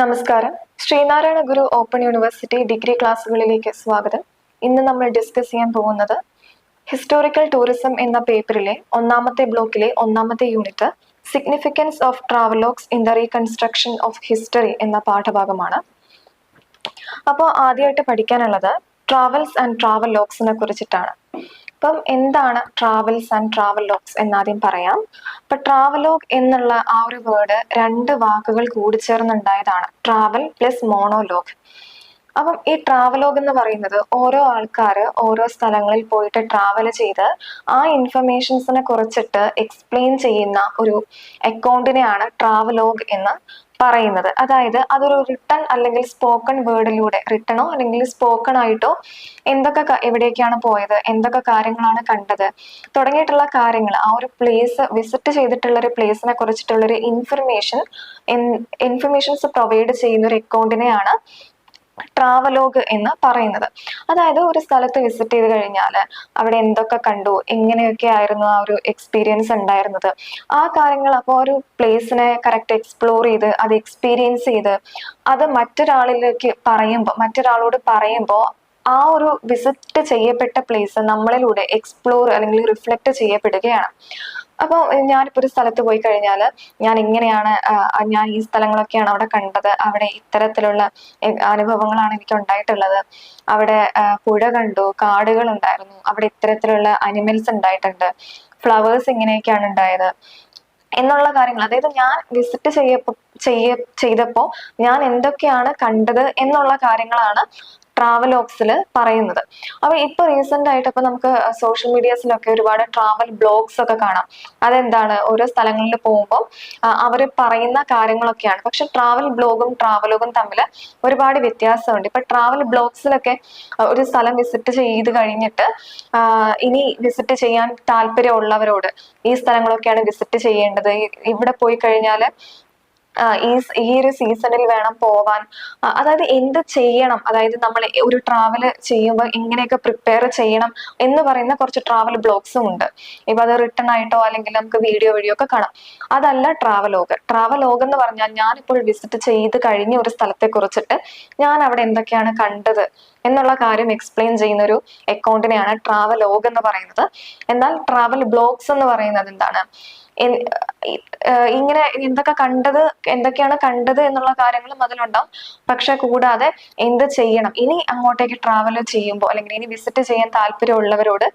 നമസ്കാരം. Sree Narayana Guru open university degree ക്ലാസ്സുകളിലേക്ക് സ്വാഗതം. ഇന്ന് നമ്മൾ ഡിസ്കസ് ചെയ്യാൻ പോകുന്നത് ഹിസ്റ്റോറിക്കൽ ടൂറിസം എന്ന പേപ്പറിലെ ഒന്നാമത്തെ ബ്ലോക്കിലെ ഒന്നാമത്തെ unit significance of travelogues in the reconstruction of history എന്ന പാഠഭാഗമാണ്. അപ്പോൾ ആദ്യമായിട്ട് പഠിക്കാനുള്ളത് ട്രാവൽസ് ആൻഡ് ട്രാവൽ ലോഗ്സിനെ കുറിച്ചിട്ടാണ്. അപ്പം എന്താണ് ട്രാവൽസ് ആൻഡ് ട്രാവൽ ലോഗ്സ് എന്നാദ്യം പറയാം. അപ്പൊ ട്രാവലോഗ് എന്നുള്ള ആ ഒരു വേർഡ് രണ്ട് വാക്കുകൾ കൂടിച്ചേർന്നുണ്ടായതാണ് ട്രാവൽ പ്ലസ് മോണോലോഗ് അപ്പം ഈ ട്രാവലോഗ് എന്ന് പറയുന്നത് ഓരോ ആൾക്കാർ ഓരോ സ്ഥലങ്ങളിൽ പോയിട്ട് ട്രാവൽ ചെയ്ത് ആ ഇൻഫർമേഷൻസിനെ കുറിച്ചിട്ട് എക്സ്പ്ലെയിൻ ചെയ്യുന്ന ഒരു അക്കൗണ്ടിനെയാണ് ട്രാവലോഗ് എന്ന് പറയുന്നത്. അതായത് അതൊരു റിട്ടൺ അല്ലെങ്കിൽ സ്പോക്കൺ വേർഡിലൂടെ റിട്ടണോ അല്ലെങ്കിൽ സ്പോക്കൺ ആയിട്ടോ എന്തൊക്കെ എവിടേക്കാണ് പോയത് എന്തൊക്കെ കാര്യങ്ങളാണ് കണ്ടത് തുടങ്ങിയിട്ടുള്ള കാര്യങ്ങൾ ആ ഒരു പ്ലേസ് വിസിറ്റ് ചെയ്തിട്ടുള്ള ഒരു പ്ലേസിനെ കുറിച്ചിട്ടുള്ള ഒരു ഇൻഫർമേഷൻ ഇൻഫർമേഷൻസ് പ്രൊവൈഡ് ചെയ്യുന്ന ഒരു അക്കൗണ്ടിനെയാണ് ട്രാവലോഗ് എന്ന് പറയുന്നത്. അതായത് ഒരു സ്ഥലത്ത് വിസിറ്റ് ചെയ്ത് കഴിഞ്ഞാൽ അവിടെ എന്തൊക്കെ കണ്ടു എങ്ങനെയൊക്കെ ആയിരുന്നു ആ ഒരു എക്സ്പീരിയൻസ് ഉണ്ടായിരുന്നത്. ആ കാര്യങ്ങൾ അപ്പോൾ ഒരു പ്ലേസിനെ കറക്റ്റ് എക്സ്പ്ലോർ ചെയ്ത് അത് എക്സ്പീരിയൻസ് ചെയ്ത് അത് മറ്റൊരാളിലേക്ക് പറയുമ്പോൾ മറ്റൊരാളോട് പറയുമ്പോൾ ആ ഒരു വിസിറ്റ് ചെയ്യപ്പെട്ട പ്ലേസ് നമ്മളിലൂടെ എക്സ്പ്ലോർ അല്ലെങ്കിൽ റിഫ്ലക്റ്റ് ചെയ്യപ്പെടുകയാണ്. അപ്പോൾ ഞാനിപ്പോൾ ഒരു സ്ഥലത്ത് പോയി കഴിഞ്ഞാൽ ഞാൻ ഇങ്ങനെയാണ് ഞാൻ ഈ സ്ഥലങ്ങളൊക്കെയാണ് അവിടെ കണ്ടത്. അവിടെ ഇത്തരത്തിലുള്ള അനുഭവങ്ങളാണ് എനിക്ക് ഉണ്ടായിട്ടുള്ളത് അവിടെ പുഴ കണ്ടു കാടുകൾ ഉണ്ടായിരുന്നു. അവിടെ ഇത്തരത്തിലുള്ള അനിമൽസ് ഉണ്ടായിട്ടുണ്ട്. ഫ്ലവേഴ്സ് ഇങ്ങനെയൊക്കെയാണ് ഉണ്ടായത്. എന്നുള്ള കാര്യങ്ങൾ അതായത് ഞാൻ വിസിറ്റ് ചെയ്യപ്പോ ചെയ്യ ചെയ്തപ്പോൾ ഞാൻ എന്തൊക്കെയാണ് കണ്ടത് എന്നുള്ള കാര്യങ്ങളാണ് ട്രാവലോഗ്സിൽ പറയുന്നത്. അപ്പൊ ഇപ്പൊ റീസെന്റ് ആയിട്ട് ഇപ്പൊ നമുക്ക് സോഷ്യൽ മീഡിയസിലൊക്കെ ഒരുപാട് ട്രാവൽ ബ്ലോഗ്സ് ഒക്കെ കാണാം. അതെന്താണ്? ഓരോ സ്ഥലങ്ങളിൽ പോകുമ്പോൾ അവർ പറയുന്ന കാര്യങ്ങളൊക്കെയാണ്. പക്ഷെ ട്രാവൽ ബ്ലോഗും ട്രാവലോഗും തമ്മിൽ ഒരുപാട് വ്യത്യാസമുണ്ട്. ഇപ്പൊ ട്രാവൽ ബ്ലോഗ്സിലൊക്കെ ഒരു സ്ഥലം വിസിറ്റ് ചെയ്ത് കഴിഞ്ഞിട്ട് ഇനി വിസിറ്റ് ചെയ്യാൻ താല്പര്യമുള്ളവരോട് ഈ സ്ഥലങ്ങളൊക്കെയാണ് വിസിറ്റ് ചെയ്യേണ്ടത്. ഇവിടെ പോയി കഴിഞ്ഞാൽ ഈ ഈ ഒരു സീസണിൽ വേണം പോവാൻ. അതായത് എന്ത് ചെയ്യണം? അതായത് നമ്മൾ ഒരു ട്രാവൽ ചെയ്യുമ്പോൾ എങ്ങനെയൊക്കെ പ്രിപ്പയർ ചെയ്യണം എന്ന് പറയുന്ന കുറച്ച് ട്രാവൽ ബ്ലോഗ്സും ഉണ്ട്. ഇപ്പൊ അത് റിട്ടേൺ ആയിട്ടോ അല്ലെങ്കിൽ നമുക്ക് വീഡിയോ വഴിയോ ഒക്കെ കാണാം. അതല്ല ട്രാവലോഗ് ട്രാവലോഗ് എന്ന് പറഞ്ഞാൽ ഞാനിപ്പോൾ വിസിറ്റ് ചെയ്ത് കഴിഞ്ഞ ഒരു സ്ഥലത്തെ കുറിച്ചിട്ട് ഞാൻ അവിടെ എന്തൊക്കെയാണ് കണ്ടത്? എന്നുള്ള കാര്യം എക്സ്പ്ലെയിൻ ചെയ്യുന്ന ഒരു അക്കൗണ്ടിനെയാണ് ട്രാവലോഗ് എന്ന് പറയുന്നത്. എന്നാൽ ട്രാവൽ ബ്ലോഗ്സ് എന്ന് പറയുന്നത് എന്താണ്? ഇങ്ങനെ എന്തൊക്കെ കണ്ടത് എന്തൊക്കെയാണ് കണ്ടത് എന്നുള്ള കാര്യങ്ങളും അതിലുണ്ടാവും. പക്ഷെ കൂടാതെ എന്ത് ചെയ്യണം? ഇനി അങ്ങോട്ടേക്ക് ട്രാവൽ ചെയ്യുമ്പോൾ അല്ലെങ്കിൽ ഇനി വിസിറ്റ് ചെയ്യാൻ താല്പര്യമുള്ളവരോട്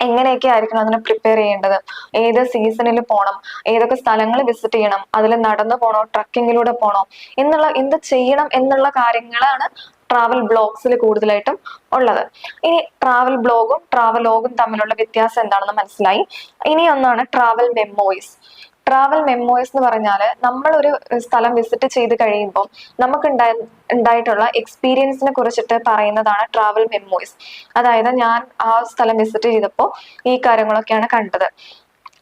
എങ്ങനെയൊക്കെ ആയിരിക്കണം അതിനെ പ്രിപ്പയർ ചെയ്യേണ്ടത്? ഏത് സീസണിൽ പോകണം ഏതൊക്കെ സ്ഥലങ്ങൾ വിസിറ്റ് ചെയ്യണം? അതിൽ നടന്നു പോകണോ ട്രക്കിങ്ങിലൂടെ പോകണോ എന്നുള്ള എന്ത് ചെയ്യണം എന്നുള്ള കാര്യങ്ങളാണ് ട്രാവൽ ബ്ലോഗ്സിൽ കൂടുതലായിട്ടും ഉള്ളത്. ഇനി ട്രാവൽ ബ്ലോഗും ട്രാവൽ ലോഗും തമ്മിലുള്ള വ്യത്യാസം എന്താണെന്ന് മനസ്സിലായി. ഇനി ഒന്നാണ് ട്രാവൽ മെമ്മോയിസ് ട്രാവൽ മെമ്മോയിസ് എന്ന് പറഞ്ഞാൽ നമ്മൾ ഒരു സ്ഥലം വിസിറ്റ് ചെയ്ത് കഴിയുമ്പോൾ നമുക്ക് ഉണ്ടായ ഉണ്ടായിട്ടുള്ള എക്സ്പീരിയൻസിനെ കുറിച്ചിട്ട് പറയുന്നതാണ് ട്രാവൽ മെമ്മോയിസ് അതായത് ഞാൻ ആ സ്ഥലം വിസിറ്റ് ചെയ്തപ്പോൾ ഈ കാര്യങ്ങളൊക്കെയാണ് കണ്ടത്.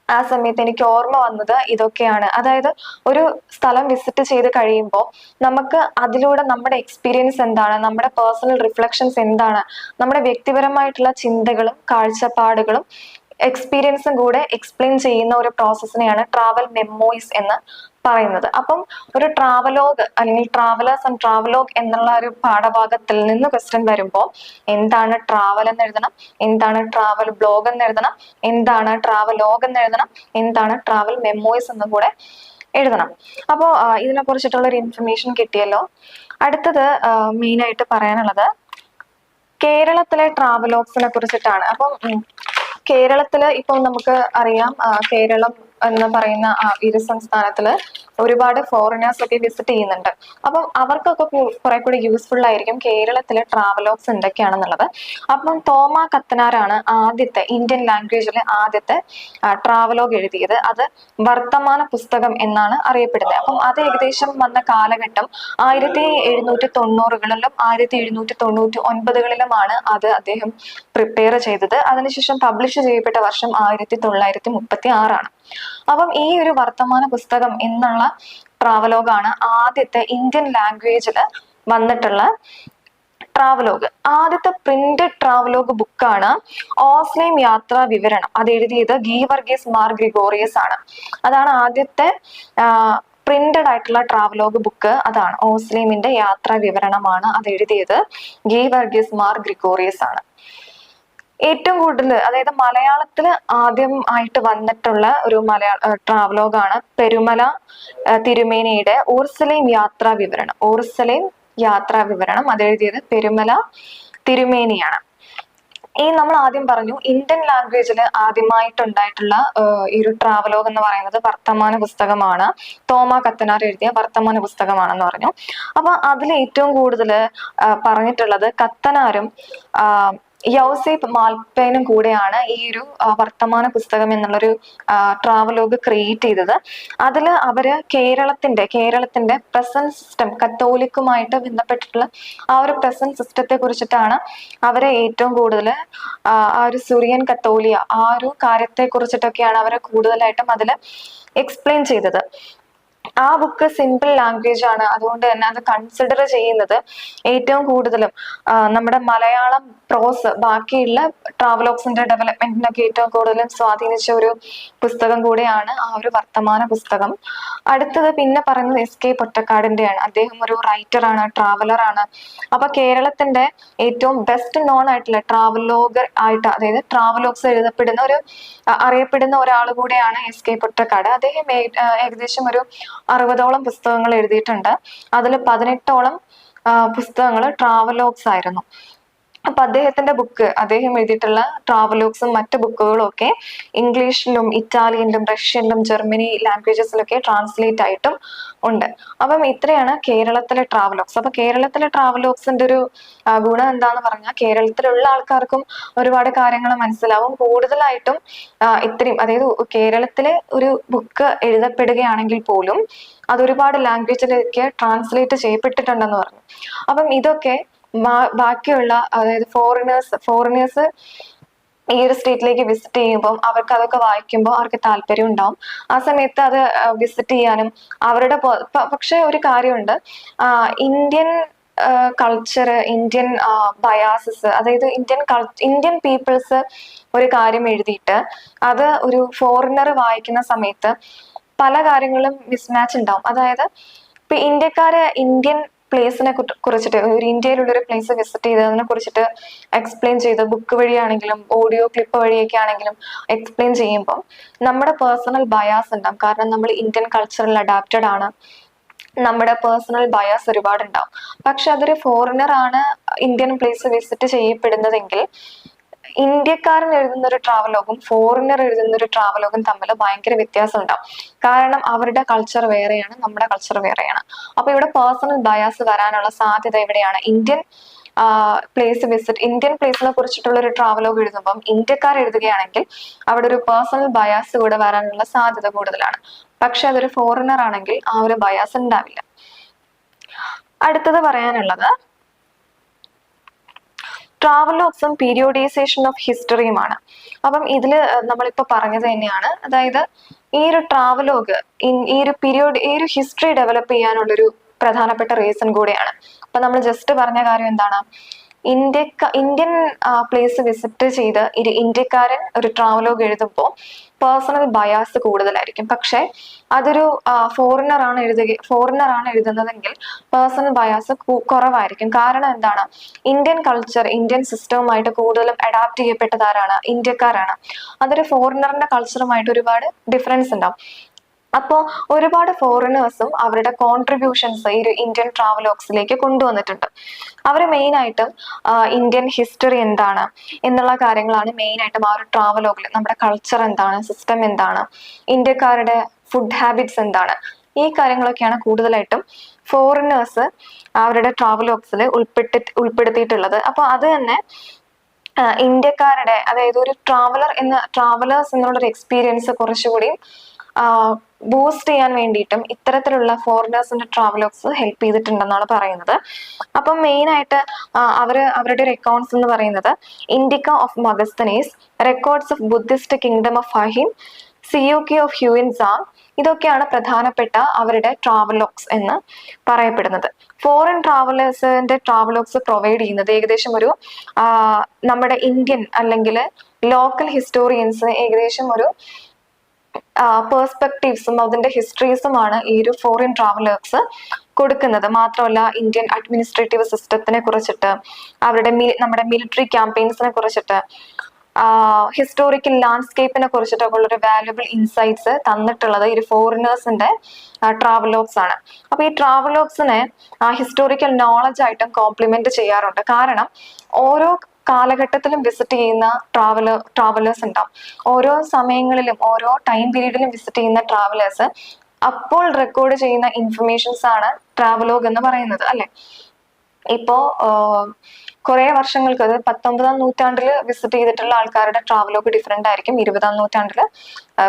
ആ സമയത്ത് എനിക്ക് ഓർമ്മ വന്നത് ഇതൊക്കെയാണ്. അതായത് ഒരു സ്ഥലം വിസിറ്റ് ചെയ്ത് കഴിയുമ്പോൾ നമുക്ക് അതിലൂടെ നമ്മുടെ എക്സ്പീരിയൻസ് എന്താണ് നമ്മുടെ പേഴ്സണൽ റിഫ്ലക്ഷൻസ് എന്താണ് നമ്മുടെ വ്യക്തിപരമായിട്ടുള്ള ചിന്തകളും കാഴ്ചപ്പാടുകളും എക്സ്പീരിയൻസും കൂടെ എക്സ്പ്ലെയിൻ ചെയ്യുന്ന ഒരു പ്രോസസ്സിനെയാണ് ട്രാവൽ മെമ്മോയിസ് എന്ന് പറയുന്നത്. അപ്പം ഒരു ട്രാവലോഗ് അല്ലെങ്കിൽ ട്രാവലേഴ്സ് ആൻഡ് ട്രാവലോഗ് എന്നുള്ള ഒരു പാഠഭാഗത്തിൽ നിന്ന് ക്വസ്റ്റ്യൻ വരുമ്പോൾ എന്താണ് ട്രാവൽ എന്ന് എഴുതണം എന്താണ് ട്രാവൽ ബ്ലോഗ് എന്ന് എഴുതണം എന്താണ് ട്രാവലോഗ് എന്ന് എഴുതണം എന്താണ് ട്രാവൽ മെമ്മോയിസ് എന്ന് കൂടെ എഴുതണം. അപ്പോൾ ഇതിനെ കുറിച്ചിട്ടുള്ള ഒരു ഇൻഫർമേഷൻ കിട്ടിയല്ലോ. അടുത്തത് മെയിൻ ആയിട്ട് പറയാനുള്ളത് കേരളത്തിലെ ട്രാവലോഗ്സിനെ കുറിച്ചിട്ടാണ്. അപ്പം കേരളത്തിൽ ഇപ്പം നമുക്ക് അറിയാം കേരളം എന്ന് പറയുന്ന ഇരു സംസ്ഥാനത്തിൽ ഒരുപാട് ഫോറിനേഴ്സ് ഒക്കെ വിസിറ്റ് ചെയ്യുന്നുണ്ട്. അപ്പം അവർക്കൊക്കെ കുറെ കൂടി യൂസ്ഫുൾ ആയിരിക്കും കേരളത്തിലെ ട്രാവലോഗ്സ് എന്തൊക്കെയാണെന്നുള്ളത്. അപ്പം തോമ കത്തനാരാണ് ആദ്യത്തെ ഇന്ത്യൻ ലാംഗ്വേജിലെ ആദ്യത്തെ ട്രാവലോഗ് എഴുതിയത്. അത് വർത്തമാന പുസ്തകം എന്നാണ് അറിയപ്പെടുന്നത്. അപ്പം അത് ഏകദേശം വന്ന കാലഘട്ടം ആയിരത്തി എഴുന്നൂറ്റി തൊണ്ണൂറുകളിലും ആയിരത്തി എഴുന്നൂറ്റി തൊണ്ണൂറ്റി ഒൻപതുകളിലുമാണ് അത് അദ്ദേഹം പ്രിപ്പയർ ചെയ്തത്. അതിനുശേഷം പബ്ലിഷ് ചെയ്യപ്പെട്ട വർഷം ആയിരത്തി തൊള്ളായിരത്തി മുപ്പത്തി ആറാണ്. അപ്പം ഈ ഒരു വർത്തമാന പുസ്തകം എന്നുള്ള ട്രാവലോഗാണ് ആദ്യത്തെ ഇന്ത്യൻ ലാംഗ്വേജിൽ വന്നിട്ടുള്ള ട്രാവലോഗ്. ആദ്യത്തെ പ്രിന്റഡ് ട്രാവലോഗ് ബുക്കാണ് ഓസ്ലൈം യാത്രാ വിവരണം. അത് എഴുതിയത് ഗീവർഗീസ് മാർ ഗ്രിഗോറിയസ് ആണ്. അതാണ് ആദ്യത്തെ പ്രിന്റഡ് ആയിട്ടുള്ള ട്രാവലോഗ് ബുക്ക്. അതാണ് ഓസ്ലീമിന്റെ യാത്രാ വിവരണമാണ് അത് എഴുതിയത് ഗീ വർഗീസ് മാർ ഗ്രിഗോറിയസ് ആണ്. ഏറ്റവും കൂടുതൽ അതായത് മലയാളത്തിൽ ആദ്യം ആയിട്ട് വന്നിട്ടുള്ള ഒരു മലയാള ട്രാവലോഗാണ് പെരുമല തിരുമേനിയുടെ ഓർസലേം യാത്രാ വിവരണം. ഓർസലേം യാത്രാ വിവരണം അത് എഴുതിയത് പെരുമല തിരുമേനിയാണ്. ഈ നമ്മൾ ആദ്യം പറഞ്ഞു ഇന്ത്യൻ ലാംഗ്വേജിൽ ആദ്യമായിട്ടുണ്ടായിട്ടുള്ള ഈ ഒരു ട്രാവലോഗ് എന്ന് പറയുന്നത് വർത്തമാന പുസ്തകമാണ്. തോമ കത്തനാർ എഴുതിയ വർത്തമാന പുസ്തകമാണെന്ന് പറഞ്ഞു. അപ്പൊ അതിൽ ഏറ്റവും കൂടുതൽ പറഞ്ഞിട്ടുള്ളത് കത്തനാരും യൗസേപ്പ് മാൽപ്പേനും കൂടെയാണ് ഈ ഒരു വർത്തമാന പുസ്തകം എന്നുള്ളൊരു ട്രാവലോഗ് ക്രിയേറ്റ് ചെയ്തത്. അതിൽ അവർ കേരളത്തിന്റെ കേരളത്തിന്റെ പ്രസന്റ് സിസ്റ്റം കത്തോലിക്കുമായിട്ട് ബന്ധപ്പെട്ടിട്ടുള്ള ആ ഒരു പ്രസന്റ് സിസ്റ്റത്തെ കുറിച്ചിട്ടാണ് അവരെ ഏറ്റവും കൂടുതൽ ആ ഒരു സുറിയൻ കത്തോലിയ ആ ഒരു കാര്യത്തെ കുറിച്ചിട്ടൊക്കെയാണ് അവരെ കൂടുതലായിട്ടും അതിൽ എക്സ്പ്ലെയിൻ ചെയ്തത്. ആ ബുക്ക് സിമ്പിൾ ലാംഗ്വേജ് ആണ്. അതുകൊണ്ട് തന്നെ അത് കൺസിഡർ ചെയ്യുന്നത് ഏറ്റവും കൂടുതലും നമ്മുടെ മലയാളം പ്രോസ് ബാക്കിയുള്ള ട്രാവലോക്സിന്റെ ഡെവലപ്മെന്റിനൊക്കെ ഏറ്റവും കൂടുതലും സ്വാധീനിച്ച ഒരു പുസ്തകം കൂടെയാണ് ആ ഒരു വർത്തമാന പുസ്തകം. അടുത്തത് പിന്നെ പറയുന്നത് എസ് കെ പൊറ്റക്കാടിന്റെയാണ്. അദ്ദേഹം ഒരു റൈറ്റർ ആണ് ട്രാവലർ ആണ്. അപ്പൊ കേരളത്തിന്റെ ഏറ്റവും ബെസ്റ്റ് നോൺ ആയിട്ടുള്ള ട്രാവലോഗർ ആയിട്ട് അതായത് ട്രാവലോഗ്സ് എഴുതപ്പെടുന്ന ഒരു അറിയപ്പെടുന്ന ഒരാൾ കൂടെയാണ് എസ് കെ പൊറ്റക്കാട്. അദ്ദേഹം ഏകദേശം ഒരു അറുപതോളം പുസ്തകങ്ങൾ എഴുതിയിട്ടുണ്ട്. അതിൽ പതിനെട്ടോളം പുസ്തകങ്ങൾ ട്രാവലോഗ്സ് ആയിരുന്നു. അപ്പൊ അദ്ദേഹത്തിന്റെ ബുക്ക് അദ്ദേഹം എഴുതിയിട്ടുള്ള ട്രാവലോഗ്സും മറ്റ് ബുക്കുകളും ഒക്കെ ഇംഗ്ലീഷിലും ഇറ്റാലിയനിലും റഷ്യനിലും ജർമ്മനി ലാംഗ്വേജസിലൊക്കെ ട്രാൻസ്ലേറ്റ് ആയിട്ടും ഉണ്ട്. അപ്പം ഇത്രയാണ് കേരളത്തിലെ ട്രാവലോഗ്സ് അപ്പൊ കേരളത്തിലെ ട്രാവലോഗ്സിന്റെ ഒരു ഗുണം എന്താന്ന് പറഞ്ഞാൽ കേരളത്തിലുള്ള ആൾക്കാർക്കും ഒരുപാട് കാര്യങ്ങൾ മനസ്സിലാവും. കൂടുതലായിട്ടും ഇത്രയും അതായത് കേരളത്തിലെ ഒരു ബുക്ക് എഴുതപ്പെടുകയാണെങ്കിൽ പോലും അതൊരുപാട് ലാംഗ്വേജിലേക്ക് ട്രാൻസ്ലേറ്റ് ചെയ്യപ്പെട്ടിട്ടുണ്ടെന്ന് പറഞ്ഞു. അപ്പം ഇതൊക്കെ ബാക്കിയുള്ള അതായത് ഫോറിനേഴ്സ് ഫോറിനേഴ്സ് ഈ ഒരു സ്റ്റേറ്റിലേക്ക് വിസിറ്റ് ചെയ്യുമ്പോൾ അവർക്ക് അതൊക്കെ വായിക്കുമ്പോൾ അവർക്ക് താല്പര്യം ഉണ്ടാവും. ആ സമയത്ത് അത് വിസിറ്റ് ചെയ്യാനും അവരുടെ പക്ഷെ ഒരു കാര്യമുണ്ട്. ഇന്ത്യൻ കൾച്ചർ ഇന്ത്യൻ ബയാസസ് അതായത് ഇന്ത്യൻ കൾ ഇന്ത്യൻ പീപ്പിൾസ് ഒരു കാര്യം എഴുതിയിട്ട് അത് ഒരു ഫോറിനർ വായിക്കുന്ന സമയത്ത് പല കാര്യങ്ങളും മിസ്മാച്ച് ഉണ്ടാവും. അതായത് ഇപ്പൊ ഇന്ത്യക്കാര് ഇന്ത്യൻ പ്ലേസിനെ കുറിച്ചിട്ട് ഒരു ഇന്ത്യയിലുള്ള ഒരു പ്ലേസ് വിസിറ്റ് ചെയ്തതിനെ കുറിച്ചിട്ട് എക്സ്പ്ലെയിൻ ചെയ്ത് ബുക്ക് വഴിയാണെങ്കിലും ഓഡിയോ ക്ലിപ്പ് വഴിയൊക്കെ ആണെങ്കിലും എക്സ്പ്ലെയിൻ ചെയ്യുമ്പോൾ നമ്മുടെ പേഴ്സണൽ ബയാസ് ഉണ്ടാവും. കാരണം നമ്മൾ ഇന്ത്യൻ കൾച്ചറിൽ അഡാപ്റ്റഡ് ആണ്. നമ്മുടെ പേഴ്സണൽ ബയാസ് ഒരുപാട് ഉണ്ടാവും പക്ഷെ അതൊരു ഫോറിനർ ആണ് ഇന്ത്യൻ പ്ലേസ് വിസിറ്റ് ചെയ്യപ്പെടുന്നതെങ്കിൽ ഇന്ത്യക്കാരൻ എഴുതുന്ന ഒരു ട്രാവലോഗും ഫോറിനർ എഴുതുന്ന ഒരു ട്രാവലോഗും തമ്മിൽ ഭയങ്കര വ്യത്യാസം ഉണ്ടാവും കാരണം അവരുടെ കൾച്ചർ വേറെയാണ് നമ്മുടെ കൾച്ചർ വേറെയാണ്. അപ്പൊ ഇവിടെ പേഴ്സണൽ ബയാസ് വരാനുള്ള സാധ്യത ഇവിടെയാണ്. ഇന്ത്യൻ പ്ലേസ് വിസിറ്റ് ഇന്ത്യൻ പ്ലേസിനെ കുറിച്ചിട്ടുള്ള ഒരു ട്രാവലോഗ് എഴുതുമ്പം ഇന്ത്യക്കാർ എഴുതുകയാണെങ്കിൽ അവിടെ ഒരു പേഴ്സണൽ ബയാസ് കൂടെ വരാനുള്ള സാധ്യത കൂടുതലാണ്. പക്ഷെ അതൊരു ഫോറിനർ ആണെങ്കിൽ ആ ഒരു ബയാസ് ഉണ്ടാവില്ല. അടുത്തത് പറയാനുള്ളത് ട്രാവലോഗ്സും പീരിയോഡൈസേഷൻ ഓഫ് ഹിസ്റ്ററിയുമാണ് അപ്പം ഇതിൽ നമ്മളിപ്പോൾ പറഞ്ഞത് തന്നെയാണ്. അതായത് ഈ ഒരു ട്രാവലോഗ് ഈ ഒരു പീരിയോഡ് ഈ ഒരു ഹിസ്റ്ററി ഡെവലപ്പ് ചെയ്യാനുള്ളൊരു പ്രധാനപ്പെട്ട റീസൺ കൂടെയാണ്. അപ്പൊ നമ്മൾ ജസ്റ്റ് പറഞ്ഞ കാര്യം എന്താണ്? ഇന്ത്യക്ക ഇന്ത്യൻ പ്ലേസ് വിസിറ്റ് ചെയ്ത് ഒരു ഇന്ത്യക്കാരൻ ഒരു ട്രാവലോഗ് എഴുതുമ്പോൾ പേഴ്സണൽ ബയാസ് കൂടുതലായിരിക്കും. പക്ഷെ അതൊരു ഫോറിനർ ആണ് എഴുതുക ഫോറിനർ ആണ് എഴുതുന്നതെങ്കിൽ പേഴ്സണൽ ബയാസ് കുറവായിരിക്കും. കാരണം എന്താണ്? ഇന്ത്യൻ കൾച്ചർ ഇന്ത്യൻ സിസ്റ്റവുമായിട്ട് കൂടുതലും അഡാപ്റ്റ് ചെയ്യപ്പെട്ടതാരാണ്? ഇന്ത്യക്കാരാണ്. അതൊരു ഫോറിനറിന്റെ കൾച്ചറുമായിട്ട് ഒരുപാട് ഡിഫറൻസ് ഉണ്ടാവും. അപ്പോൾ ഒരുപാട് ഫോറിനേഴ്സും അവരുടെ കോൺട്രിബ്യൂഷൻസ് ഈ ഒരു ഇന്ത്യൻ ട്രാവലോക്സിലേക്ക് കൊണ്ടുവന്നിട്ടുണ്ട്. അവർ മെയിനായിട്ടും ഇന്ത്യൻ ഹിസ്റ്ററി എന്താണ് എന്നുള്ള കാര്യങ്ങളാണ് മെയിനായിട്ടും ആ ഒരു ട്രാവലോഗിൽ നമ്മുടെ കൾച്ചർ എന്താണ് സിസ്റ്റം എന്താണ് ഇന്ത്യക്കാരുടെ ഫുഡ് ഹാബിറ്റ്സ് എന്താണ് ഈ കാര്യങ്ങളൊക്കെയാണ് കൂടുതലായിട്ടും ഫോറിനേഴ്സ് അവരുടെ ട്രാവലോഗ്സിൽ ഉൾപ്പെട്ടി ഉൾപ്പെടുത്തിയിട്ടുള്ളത്. അപ്പോൾ അത് തന്നെ ഇന്ത്യക്കാരുടെ അതായത് ഒരു ട്രാവലർ എന്ന ട്രാവലേഴ്സ് എന്നുള്ളൊരു എക്സ്പീരിയൻസ് കുറച്ചുകൂടി ബൂസ്റ്റ് ചെയ്യാൻ വേണ്ടിയിട്ടും ഇത്തരത്തിലുള്ള ഫോറിനേഴ്സിന്റെ ട്രാവലോഗ്സ് ഹെൽപ്പ് ചെയ്തിട്ടുണ്ടെന്നാണ് പറയുന്നത്. അപ്പം മെയിൻ ആയിട്ട് അവർ അവരുടെ ഒരു അക്കൗണ്ട്സ് എന്ന് പറയുന്നത് Indica of Megasthenes records of Buddhist kingdom of Fahien K of Hiuen Tsang ഇതൊക്കെയാണ് പ്രധാനപ്പെട്ട അവരുടെ ട്രാവലോഗ്സ് എന്ന് പറയപ്പെടുന്നത്. ഫോറിൻ ട്രാവലേഴ്സിന്റെ ട്രാവലോഗ്സ് പ്രൊവൈഡ് ചെയ്യുന്നത് ഏകദേശം ഒരു നമ്മുടെ ഇന്ത്യൻ അല്ലെങ്കിൽ ലോക്കൽ ഹിസ്റ്റോറിയൻസ് ഏകദേശം ഒരു പേഴ്സ്പെക്റ്റീവ്സും അതിന്റെ ഹിസ്റ്ററീസുമാണ് ഈ ഒരു ഫോറിൻ ട്രാവലേഴ്സ് കൊടുക്കുന്നത്. മാത്രമല്ല ഇന്ത്യൻ അഡ്മിനിസ്ട്രേറ്റീവ് സിസ്റ്റത്തിനെ കുറിച്ചിട്ട് അവരുടെ നമ്മുടെ മിലിറ്ററി ക്യാമ്പയിൻസിനെ കുറിച്ചിട്ട് ഹിസ്റ്റോറിക്കൽ ലാൻഡ്സ്കേപ്പിനെ കുറിച്ചിട്ടൊക്കെ ഉള്ള ഒരു വാല്യുബിൾ ഇൻസൈറ്റ്സ് തന്നിട്ടുള്ളത് ഈ ഫോറിനേഴ്സിന്റെ ട്രാവലോഗ്സ് ആണ്. അപ്പൊ ഈ ട്രാവലോഗ്സിനെ ഹിസ്റ്റോറിക്കൽ നോളജ് ആയിട്ടും കോംപ്ലിമെന്റ് ചെയ്യാറുണ്ട്. കാരണം ഓരോ കാലഘട്ടത്തിലും വിസിറ്റ് ചെയ്യുന്ന ട്രാവലർ ട്രാവലേഴ്സ് ഉണ്ടാവും. ഓരോ സമയങ്ങളിലും ഓരോ ടൈം പീരീഡിലും വിസിറ്റ് ചെയ്യുന്ന ട്രാവലേഴ്സ് അപ്പോൾ റെക്കോർഡ് ചെയ്യുന്ന ഇൻഫർമേഷൻസ് ആണ് ട്രാവലോഗ് എന്ന് പറയുന്നത് അല്ലെ? ഇപ്പോ കുറെ വർഷങ്ങൾക്ക് അത് പത്തൊമ്പതാം നൂറ്റാണ്ടിൽ വിസിറ്റ് ചെയ്തിട്ടുള്ള ആൾക്കാരുടെ ട്രാവലോഗ് ഡിഫറെന്റ് ആയിരിക്കും. ഇരുപതാം നൂറ്റാണ്ടിൽ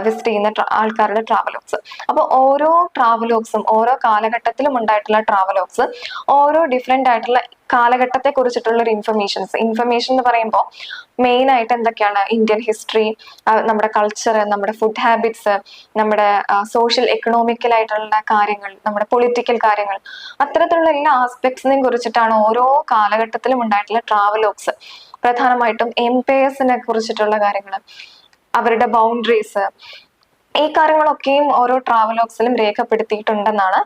വിസിറ്റ് ചെയ്യുന്ന ആൾക്കാരുടെ ട്രാവലോഗ്സ് അപ്പോൾ ഓരോ ട്രാവലോഗ്സും ഓരോ കാലഘട്ടത്തിലും ഉണ്ടായിട്ടുള്ള ട്രാവലോഗ്സ് ഓരോ ഡിഫറെന്റ് ആയിട്ടുള്ള കാലഘട്ടത്തെ കുറിച്ചിട്ടുള്ള ഒരു ഇൻഫർമേഷൻസ് ഇൻഫർമേഷൻ എന്ന് പറയുമ്പോൾ മെയിൻ ആയിട്ട് എന്തൊക്കെയാണ് ഇന്ത്യൻ ഹിസ്റ്ററി നമ്മുടെ കൾച്ചർ നമ്മുടെ ഫുഡ് ഹാബിറ്റ്സ് നമ്മുടെ സോഷ്യൽ എക്കണോമിക്കൽ ആയിട്ടുള്ള കാര്യങ്ങൾ നമ്മുടെ പൊളിറ്റിക്കൽ കാര്യങ്ങൾ. അത്തരത്തിലുള്ള എല്ലാ ആസ്പെക്ട്സിനെയും കുറിച്ചിട്ടാണ് ഓരോ കാലഘട്ടത്തിലും ഉണ്ടായിട്ടുള്ള ട്രാവലോഗ്സ് പ്രധാനമായിട്ടും എംപയേഴ്സിനെ കുറിച്ചിട്ടുള്ള കാര്യങ്ങൾ അവരുടെ ബൗണ്ടറീസ് ഈ കാര്യങ്ങളൊക്കെയും ഓരോ ട്രാവലോഗ്സിലും രേഖപ്പെടുത്തിയിട്ടുണ്ടെന്നാണ്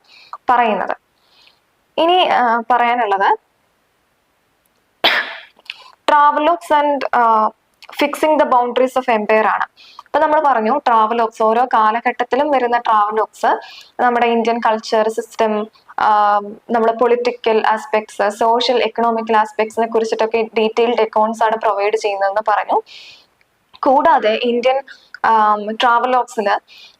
പറയുന്നത്. ഇനി പറയാനുള്ളത് travelogues and fixing the boundaries of empire ആണ്. ഇപ്പൊ നമ്മൾ പറഞ്ഞു ട്രാവലോഗ്സ് ഓരോ കാലഘട്ടത്തിലും വരുന്ന ട്രാവലോഗ്സ് നമ്മുടെ ഇന്ത്യൻ കൾച്ചർ സിസ്റ്റം നമ്മുടെ പൊളിറ്റിക്കൽ ആസ്പെക്ട്സ് സോഷ്യൽ എക്കണോമിക്കൽ ആസ്പെക്ട്സിനെ കുറിച്ചിട്ടൊക്കെ ഡീറ്റെയിൽഡ് അക്കൗണ്ട്സ് ആണ് പ്രൊവൈഡ് ചെയ്യുന്നതെന്ന് പറഞ്ഞു. കൂടാതെ ഇന്ത്യൻ ട്രാവലോഗ്സിൽ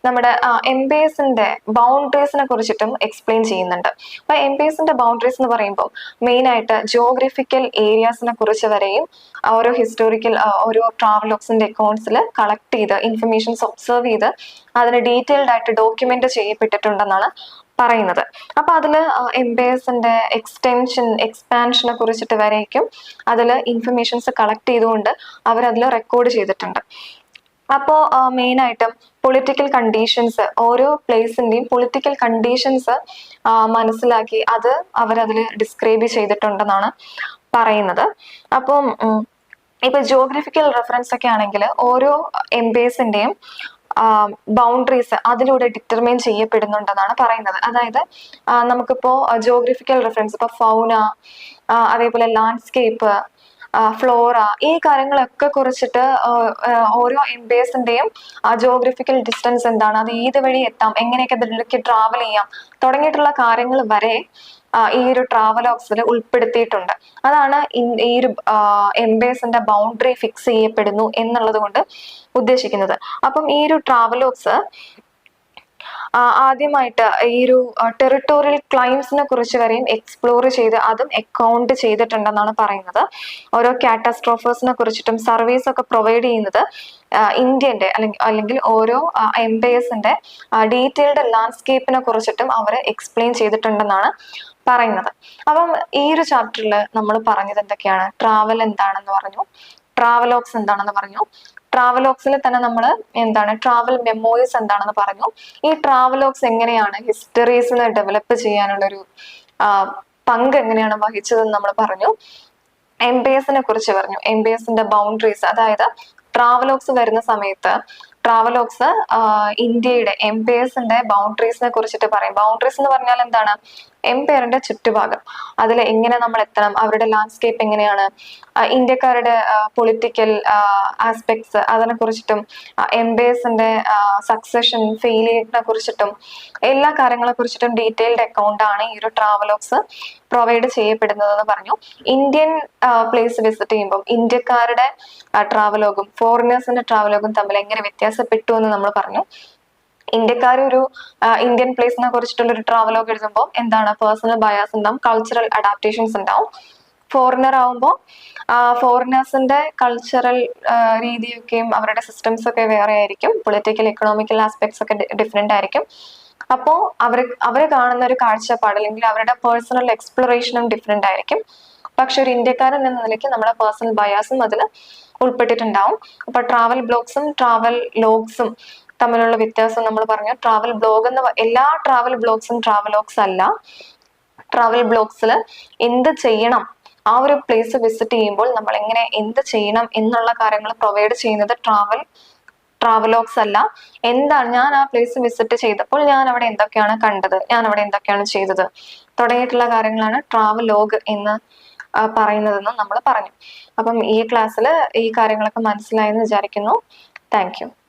നമ്മുടെ എം ബി എസിന്റെ ബൗണ്ടറീസിനെ കുറിച്ചിട്ടും എക്സ്പ്ലെയിൻ ചെയ്യുന്നുണ്ട്. അപ്പൊ എം ബി എസിന്റെ ബൗണ്ടറീസ് എന്ന് പറയുമ്പോൾ മെയിൻ ആയിട്ട് ജോഗ്രഫിക്കൽ ഏരിയാസിനെ കുറിച്ച് വരെയും ഓരോ ഹിസ്റ്റോറിക്കൽ ഓരോ ട്രാവലോഗ്സിന്റെ അക്കൗണ്ട്സിൽ കളക്ട് ചെയ്ത് ഇൻഫർമേഷൻസ് ഒബ്സർവ് ചെയ്ത് അതിന് ഡീറ്റെയിൽഡ് ആയിട്ട് ഡോക്യുമെന്റ് ചെയ്യപ്പെട്ടിട്ടുണ്ടെന്നാണ് പറയുന്നത്. അപ്പൊ അതിൽ എസിന്റെ എക്സ്റ്റെൻഷൻ എക്സ്പാൻഷനെ കുറിച്ചിട്ട് വരേക്കും അതിൽ ഇൻഫർമേഷൻസ് കളക്ട് ചെയ്തുകൊണ്ട് അവർ അതിൽ റെക്കോർഡ് ചെയ്തിട്ടുണ്ട്. അപ്പോൾ മെയിൻ ആയിട്ടും പൊളിറ്റിക്കൽ കണ്ടീഷൻസ് ഓരോ പ്ലേസിന്റെയും പൊളിറ്റിക്കൽ കണ്ടീഷൻസ് മനസ്സിലാക്കി അത് അവരതിൽ ഡിസ്ക്രൈബ് ചെയ്തിട്ടുണ്ടെന്നാണ് പറയുന്നത്. അപ്പം ഇപ്പൊ ജോഗ്രഫിക്കൽ റെഫറൻസ് ഒക്കെ ആണെങ്കിൽ ഓരോ എംബേസിന്റെയും ബൗണ്ടറീസ് അതിലൂടെ ഡിറ്റർമൈൻ ചെയ്യപ്പെടുന്നുണ്ടെന്നാണ് പറയുന്നത്. അതായത് നമുക്കിപ്പോ ജോഗ്രഫിക്കൽ റെഫറൻസ് ഇപ്പൊ ഫൗന അതേപോലെ ലാൻഡ്സ്കേപ്പ് ഫ്ലോറ ഈ കാര്യങ്ങളൊക്കെ കുറിച്ചിട്ട് ആ, ആ, ഓരോ എംപേഴ്സിന്റെയും ജോഗ്രഫിക്കൽ ഡിസ്റ്റൻസ് എന്താണ് അത് ഏത് വഴി എത്താം എങ്ങനെയൊക്കെ ഇതിലേക്ക് ട്രാവൽ ചെയ്യാം തുടങ്ങിയിട്ടുള്ള കാര്യങ്ങൾ വരെ ഈ ഒരു ട്രാവൽ ട്രാവലോഗ്സിൽ ഉൾപ്പെടുത്തിയിട്ടുണ്ട്. അതാണ് ഈ ഒരു എംബേസിന്റെ ബൗണ്ടറി ഫിക്സ് ചെയ്യപ്പെടുന്നു എന്നുള്ളത് കൊണ്ട് ഉദ്ദേശിക്കുന്നത്. അപ്പം ഈ ഒരു ട്രാവലോഗ്സ് ആദ്യമായിട്ട് ഈ ഒരു ടെറിട്ടോറിയൽ ക്ലൈംസിനെ കുറിച്ച് വരെയും എക്സ്പ്ലോർ ചെയ്ത് അതും അക്കൗണ്ട് ചെയ്തിട്ടുണ്ടെന്നാണ് പറയുന്നത്. ഓരോ കാറ്റാസ്ട്രോഫേഴ്സിനെ കുറിച്ചിട്ടും സർവീസ് ഒക്കെ പ്രൊവൈഡ് ചെയ്യുന്നത് ഇന്ത്യന്റെ അല്ലെങ്കിൽ അല്ലെങ്കിൽ ഓരോ എംപയേഴ്സിന്റെ ഡീറ്റെയിൽഡ് ലാൻഡ്സ്കേപ്പിനെ കുറിച്ചിട്ടും അവർ എക്സ്പ്ലെയിൻ ചെയ്തിട്ടുണ്ടെന്നാണ് പറയുന്നത്. അപ്പം ഈ ഒരു ചാപ്റ്ററിൽ നമ്മൾ പറഞ്ഞത് എന്തൊക്കെയാണ്? ട്രാവൽ എന്താണെന്ന് പറഞ്ഞു. ട്രാവലോഗ്സ് എന്താണെന്ന് പറഞ്ഞു. ട്രാവലോഗ്സിൽ തന്നെ നമ്മൾ എന്താണ് ട്രാവൽ മെമ്മോറീസ് എന്താണെന്ന് പറഞ്ഞു. ഈ ട്രാവലോക്സ് എങ്ങനെയാണ് ഹിസ്റ്ററീസിനെ ഡെവലപ്പ് ചെയ്യാനുള്ളൊരു പങ്ക് എങ്ങനെയാണ് വഹിച്ചതെന്ന് നമ്മൾ പറഞ്ഞു. എം ബി എസിനെ കുറിച്ച് പറഞ്ഞു. എം ബി എസിന്റെ ബൗണ്ടറീസ് അതായത് ട്രാവലോക്സ് വരുന്ന സമയത്ത് ട്രാവലോക്സ് ഇന്ത്യയുടെ എം പി എസിന്റെ ബൗണ്ടറീസിനെ കുറിച്ചിട്ട് പറയും. ബൗണ്ടറീസ് എന്ന് പറഞ്ഞാൽ എന്താണ്? എംപയറിന്റെ ചുറ്റുഭാഗം. അതിൽ എങ്ങനെ നമ്മൾ എത്തണം? അവരുടെ ലാൻഡ്സ്കേപ്പ് എങ്ങനെയാണ്? ഇന്ത്യക്കാരുടെ പൊളിറ്റിക്കൽ ആസ്പെക്ട്സ് അതിനെ കുറിച്ചിട്ടും എംപയർസിന്റെ സക്സഷൻ ഫെയിലിയറിനെ കുറിച്ചിട്ടും എല്ലാ കാര്യങ്ങളെ കുറിച്ചിട്ടും ഡീറ്റെയിൽഡ് അക്കൗണ്ട് ആണ് ഈ ഒരു ട്രാവലോഗ്സ് പ്രൊവൈഡ് ചെയ്യപ്പെടുന്നതെന്ന് പറഞ്ഞു. ഇന്ത്യൻ പ്ലേസ് വിസിറ്റ് ചെയ്യുമ്പോൾ ഇന്ത്യക്കാരുടെ ട്രാവലോഗും ഫോറിനേഴ്സിന്റെ ട്രാവലോഗും തമ്മിൽ എങ്ങനെ വ്യത്യാസപ്പെട്ടു എന്ന് നമ്മൾ പറഞ്ഞു. ഇന്ത്യക്കാർ ഒരു ഇന്ത്യൻ പ്ലേസിനെ കുറിച്ചിട്ടുള്ള ഒരു ട്രാവലോഗ് എഴുതുമ്പോൾ എന്താണ് പേഴ്സണൽ ബയാസ് ഉണ്ടാവും കൾച്ചറൽ അഡാപ്റ്റേഷൻസ് ഉണ്ടാവും. ഫോറിനർ ആവുമ്പോൾ ഫോറിനേഴ്സിന്റെ കൾച്ചറൽ രീതിയൊക്കെയും അവരുടെ സിസ്റ്റംസ് ഒക്കെ വേറെ ആയിരിക്കും. പൊളിറ്റിക്കൽ എക്കണോമിക്കൽ ആസ്പെക്ട്സ് ഒക്കെ ഡിഫറെന്റ് ആയിരിക്കും. അപ്പോൾ അവർ അവർ കാണുന്ന ഒരു കാഴ്ചപ്പാട് അല്ലെങ്കിൽ അവരുടെ പേഴ്സണൽ എക്സ്പ്ലോറേഷനും ഡിഫറെന്റ് ആയിരിക്കും. പക്ഷെ ഒരു ഇന്ത്യക്കാരൻ എന്ന നിലയ്ക്ക് നമ്മുടെ പേഴ്സണൽ ബയാസും അതിൽ ഉൾപ്പെട്ടിട്ടുണ്ടാവും. അപ്പൊ ട്രാവൽ ബ്ലോഗ്സും ട്രാവൽ ലോഗ്സും തമ്മിലുള്ള വ്യത്യാസം നമ്മൾ പറഞ്ഞു. ട്രാവൽ ബ്ലോഗ് എന്ന് എല്ലാ ട്രാവൽ ബ്ലോഗ്സും ട്രാവലോഗ്സ് അല്ല. ട്രാവൽ ബ്ലോഗ്സിൽ എന്ത് ചെയ്യണം? ആ ഒരു പ്ലേസ് വിസിറ്റ് ചെയ്യുമ്പോൾ നമ്മൾ എങ്ങനെ എന്ത് ചെയ്യണം എന്നുള്ള കാര്യങ്ങൾ പ്രൊവൈഡ് ചെയ്യുന്നത് ട്രാവൽ ട്രാവലോഗ്സ് അല്ല. എന്താണ്? ഞാൻ ആ പ്ലേസ് വിസിറ്റ് ചെയ്തപ്പോൾ ഞാൻ അവിടെ എന്തൊക്കെയാണ് കണ്ടത്? ഞാൻ അവിടെ എന്തൊക്കെയാണ് ചെയ്തത്? തുടങ്ങിയിട്ടുള്ള കാര്യങ്ങളാണ് ട്രാവലോഗ് എന്ന് പറയുന്നതെന്ന് നമ്മൾ പറഞ്ഞു. അപ്പം ഈ ക്ലാസ്സിൽ ഈ കാര്യങ്ങളൊക്കെ മനസ്സിലായെന്ന് വിചാരിക്കുന്നു. താങ്ക്